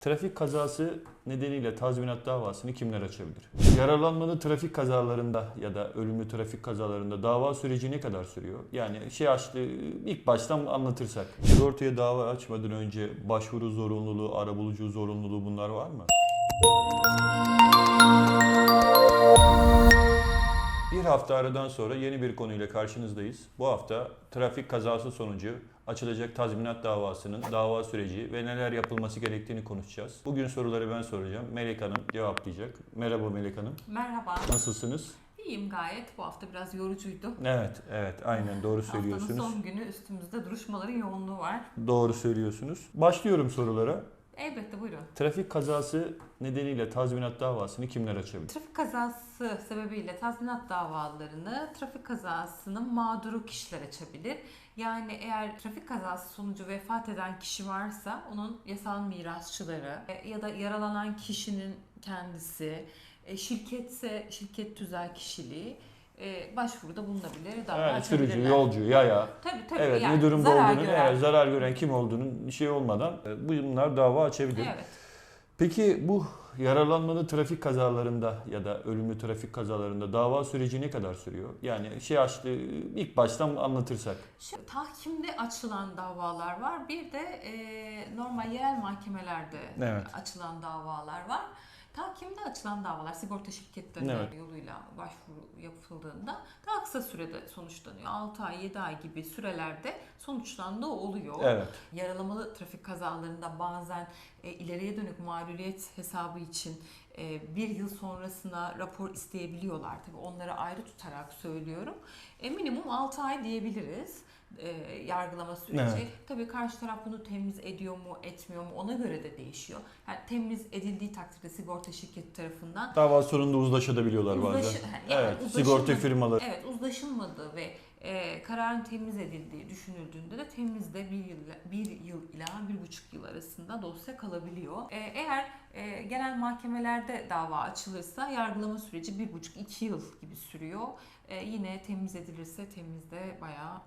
Trafik kazası nedeniyle tazminat davasını kimler açabilir? Yaralanmalı trafik kazalarında ya da ölümlü trafik kazalarında dava süreci ne kadar sürüyor? Yani şey açtı ilk baştan anlatırsak. Sigortaya dava açmadan önce başvuru zorunluluğu, arabulucu zorunluluğu bunlar var mı? Bir hafta aradan sonra yeni bir konuyla karşınızdayız. Bu hafta trafik kazası sonucu açılacak tazminat davasının dava süreci ve neler yapılması gerektiğini konuşacağız. Bugün soruları ben soracağım. Melek Hanım cevaplayacak. Merhaba Melek Hanım. Merhaba. Nasılsınız? İyiyim gayet. Bu hafta biraz yorucuydu. Evet, evet aynen doğru Haftanın söylüyorsunuz. son günü üstümüzde duruşmaların yoğunluğu var. Doğru söylüyorsunuz. Başlıyorum sorulara. Elbette buyurun. Trafik kazası nedeniyle tazminat davasını kimler açabilir? Trafik kazası sebebiyle tazminat davalarını trafik kazasının mağduru kişiler açabilir. Yani eğer trafik kazası sonucu vefat eden kişi varsa onun yasal mirasçıları e, ya da yaralanan kişinin kendisi, e, şirketse şirket tüzel kişiliği e, başvuruda bulunabilir, dava Yani sürücü, yolcu, yaya, Tabii tabii. Evet yani ne durumda zarar olduğunu, gören. evet, zarar gören kim olduğunun şey olmadan e, bunlar dava açabilir. Evet. Peki bu yaralanmalı trafik kazalarında ya da ölümlü trafik kazalarında dava süreci ne kadar sürüyor? Yani şey açtı ilk baştan anlatırsak. Şimdi tahkimde açılan davalar var. Bir de e, normal yerel mahkemelerde Evet. açılan davalar var. Tahkimde açılan davalar sigorta şirketleri Evet. yoluyla başvuru yapıldığında daha kısa sürede sonuçlanıyor. 6 ay, 7 ay gibi sürelerde sonuçlandığı oluyor. Evet. Yaralamalı trafik kazalarında bazen e, ileriye dönük mağduriyet hesabı için bir yıl sonrasına rapor isteyebiliyorlar. Tabii onları ayrı tutarak söylüyorum. E, minimum 6 ay diyebiliriz e, yargılama süreci. Evet. Tabii karşı taraf bunu temiz ediyor mu etmiyor mu ona göre de değişiyor. Yani temiz edildiği takdirde sigorta şirketi tarafından Dava sonunda uzlaşabiliyorlar bazen. Uzlaşı- yani evet. uzlaşılmadı- Sigorta firmaları. Evet uzlaşılmadığı ve e, kararın temiz edildiği düşünüldüğünde de temizde bir yıl, bir yıl ila bir buçuk yıl arasında dosya kalabiliyor. E, eğer e, genel mahkemelerde dava açılırsa yargılama süreci bir buçuk iki yıl gibi sürüyor. E, yine temiz edilirse temizde bayağı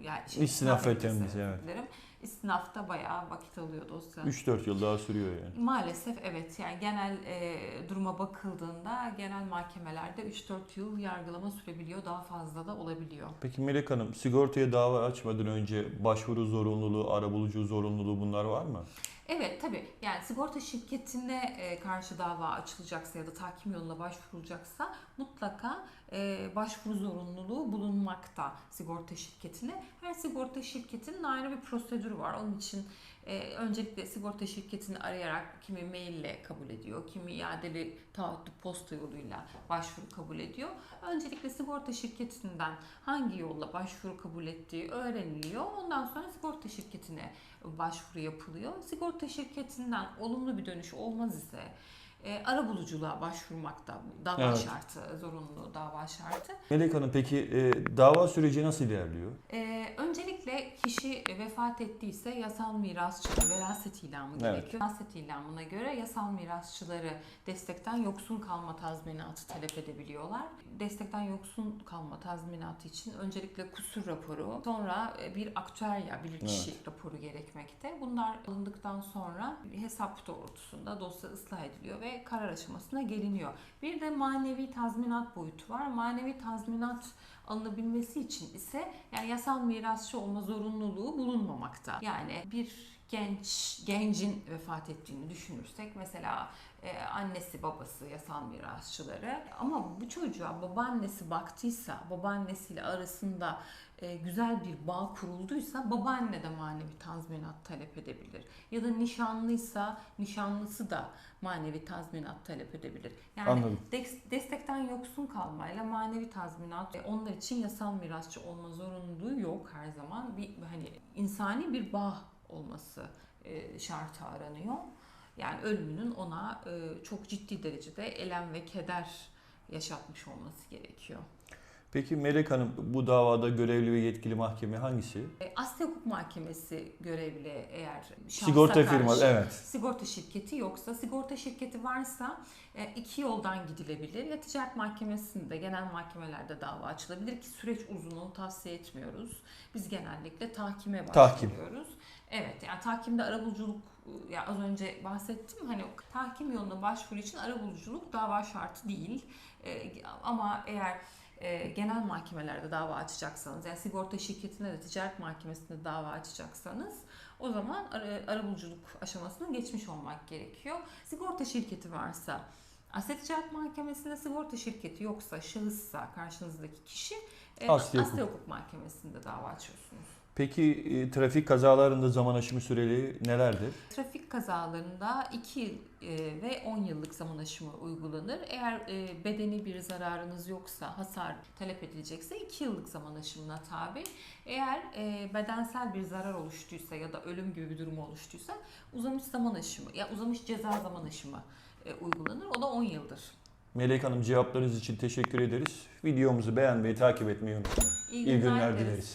yani şey, İstinaf ve temiz, evet. dilerim. İstinafta bayağı vakit alıyor dosya. 3-4 yıl daha sürüyor yani. Maalesef evet yani genel e, duruma bakıldığında genel mahkemelerde 3-4 yıl yargılama sürebiliyor daha fazla da olabiliyor. Peki Melek Hanım sigortaya dava açmadan önce başvuru zorunluluğu, arabulucu zorunluluğu bunlar var mı? Evet tabii yani sigorta şirketine e, karşı dava açılacaksa ya da tahkim yoluna başvurulacaksa mutlaka e, başvuru zorunluluğu bulunmakta sigorta şirketine. Her sigorta şirketinin ayrı bir prosedürü var. Onun için e, öncelikle sigorta şirketini arayarak kimi maille kabul ediyor, kimi iadeli taahhütlü posta yoluyla başvuru kabul ediyor. Öncelikle sigorta şirketinden hangi yolla başvuru kabul ettiği öğreniliyor. Ondan sonra sigorta şirketine başvuru yapılıyor. Sigorta şirketinden olumlu bir dönüş olmaz ise e, arabuluculuğa başvurmakta dava Evet. şartı, zorunlu dava şartı. Melek Hanım peki e, dava süreci nasıl ilerliyor? Ee, öncelikle kişi vefat ettiyse yasal mirasçıda veraset ilamı Evet. gerekiyor. Veraset ilamına göre yasal mirasçıları destekten yoksun kalma tazminatı talep edebiliyorlar. Destekten yoksun kalma tazminatı için öncelikle kusur raporu, sonra e, bir aktüerya, bir kişi raporu gerekmekte. Bunlar alındıktan sonra hesap doğrultusunda dosya ıslah ediliyor ve karar aşamasına geliniyor. Bir de manevi tazminat boyutu var. Manevi tazminat alınabilmesi için ise yani yasal mirasçı olma zorunluluğu bulunmamakta. Yani bir genç gencin vefat ettiğini düşünürsek mesela e, annesi babası yasal mirasçıları ama bu çocuğa babaannesi baktıysa babaannesiyle arasında e, güzel bir bağ kurulduysa babaanne de manevi tazminat talep edebilir. Ya da nişanlıysa nişanlısı da manevi tazminat talep edebilir. Yani Anladım. Des- destekten yoksun kalmayla manevi tazminat e, onlar için yasal mirasçı olma zorunluluğu yok her zaman. Bir hani insani bir bağ olması e, şartı aranıyor. Yani ölümünün ona e, çok ciddi derecede elem ve keder yaşatmış olması gerekiyor. Peki Melek Hanım bu davada görevli ve yetkili mahkeme hangisi? E, Asya Hukuk Mahkemesi görevli eğer Sigorta karşı- firması evet. Sigorta şirketi yoksa, sigorta şirketi varsa e, iki yoldan gidilebilir. Ya ticaret mahkemesinde, genel mahkemelerde dava açılabilir ki süreç uzun onu tavsiye etmiyoruz. Biz genellikle tahkime Tahkim. başvuruyoruz. Evet yani tahkimde arabuluculuk ya az önce bahsettim hani tahkim yoluna başvuru için arabuluculuk dava şartı değil. E, ama eğer e, genel mahkemelerde dava açacaksanız yani sigorta şirketinde de ticaret mahkemesinde dava açacaksanız o zaman ara, arabuluculuk aşamasını geçmiş olmak gerekiyor. Sigorta şirketi varsa Asya Ticaret Mahkemesi'nde sigorta şirketi yoksa, şahıssa karşınızdaki kişi e, Asya Asya. Hukuk Mahkemesi'nde dava açıyorsunuz. Peki e, trafik kazalarında zaman aşımı süreli nelerdir? Trafik kazalarında 2 yıl e, ve 10 yıllık zaman aşımı uygulanır. Eğer e, bedeni bir zararınız yoksa, hasar talep edilecekse 2 yıllık zaman aşımına tabi. Eğer e, bedensel bir zarar oluştuysa ya da ölüm gibi bir durum oluştuysa uzamış zaman aşımı ya uzamış ceza zaman aşımı e, uygulanır. O da 10 yıldır. Melek Hanım cevaplarınız için teşekkür ederiz. Videomuzu beğenmeyi, takip etmeyi unutmayın. İyi günler dileriz.